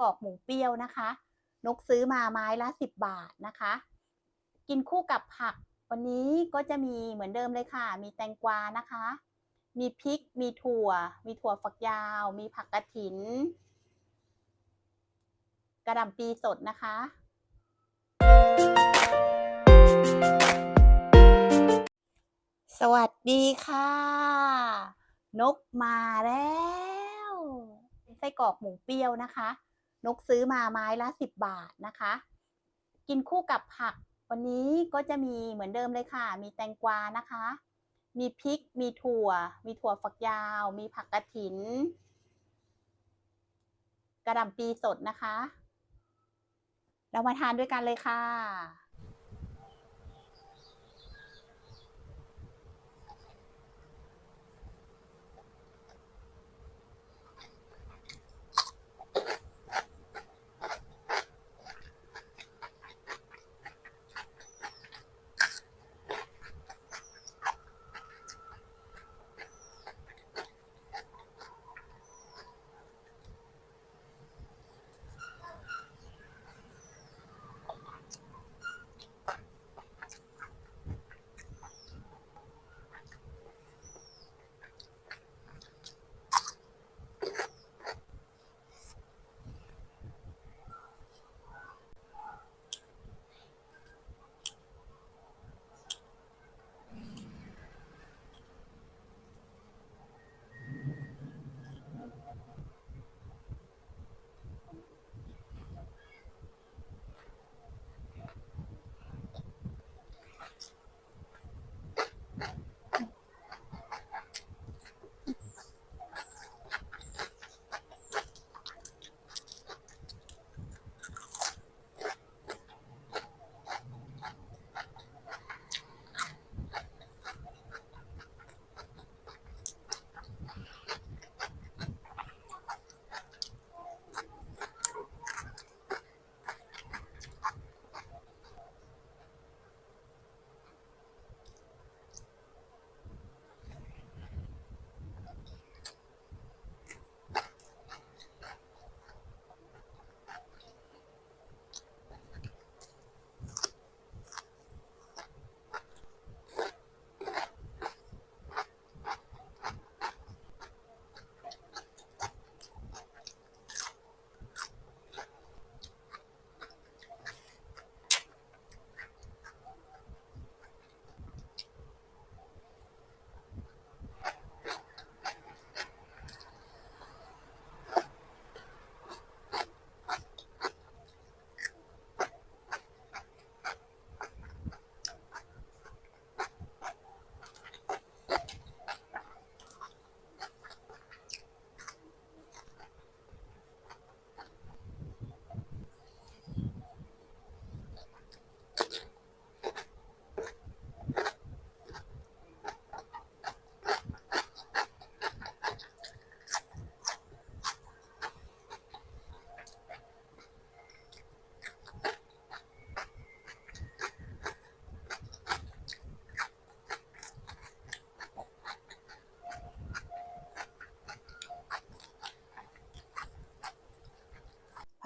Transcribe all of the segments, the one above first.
กรอกหมูเปรี้ยวนะคะ นกซื้อมาไม้ละสิบบาทนะคะ กินคู่กับผัก วันนี้ก็จะมีเหมือนเดิมเลยค่ะ มีแตงกวานะคะ มีพริก มีถั่ว มีถั่วฝักยาว มีผักกระถิน กระหล่ำปีสดนะคะสวัสดีค่ะ นกมาแล้วไส้กรอกหมูเปรี้ยวนะคะ นกซื้อมาไม้ละสิบบาทนะคะ กินคู่กับผัก วันนี้ก็จะมีเหมือนเดิมเลยค่ะ มีแตงกวานะคะ มีพริก มีถั่ว มีถั่วฝักยาว มีผักกระถิน กระดำปีสดนะคะ เรามาทานด้วยกันเลยค่ะ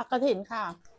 ผักกระถินค่ะ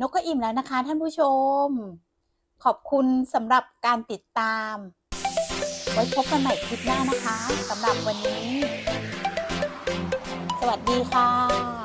นกก็อิ่มแล้วนะคะท่านผู้ชม ขอบคุณสำหรับการติดตาม ไว้พบกันใหม่คลิปหน้านะคะสำหรับวันนี้ สวัสดีค่ะ